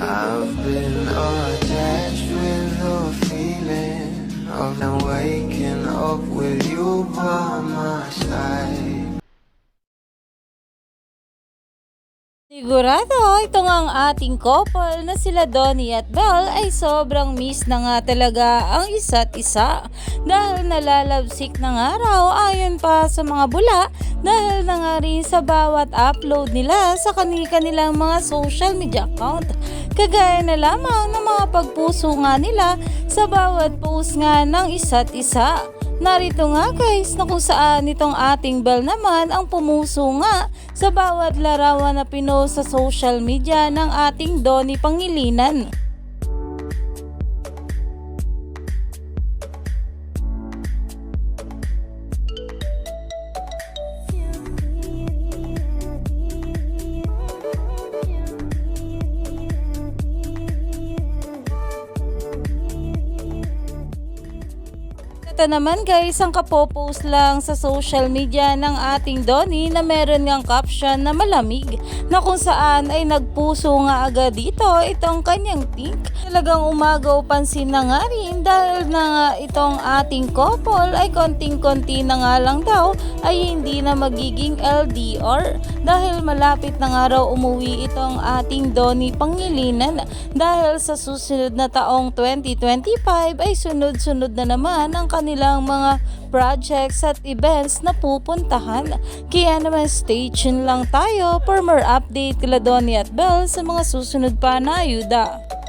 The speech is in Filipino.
I've been attached with the feeling of now waking up with you by my side. Sigurado, ito nga ang ating couple na sila Donnie at Belle ay sobrang miss na nga talaga ang isa't isa dahil nalalabsik na nga raw ayon pa sa mga bula dahil na nga rin sa bawat upload nila sa kanilang mga social media account. Kagaya na lamang ng mga pagpuso nga nila sa bawat post nga ng isa't isa. Narito nga guys na kung saan itong ating Bell naman ang pumuso nga sa bawat larawan na pinost sa social media ng ating Donnie Pangilinan. Ito naman guys, ang kapopost lang sa social media ng ating Donnie na meron ngang caption na malamig na kung saan ay nagpuso nga agad dito itong kanyang pink. Talagang umagaw pansin na nga rin dahil na nga itong ating couple ay konting-konti na nga lang daw ay hindi na magiging LDR dahil malapit na nga raw umuwi itong ating Donnie Pangilinan dahil sa susunod na taong 2025 ay sunod-sunod na naman ang kanilang mga projects at events na pupuntahan. Kaya naman stay tuned lang tayo for more update kila Donnie at Belle sa mga susunod pa na ayuda.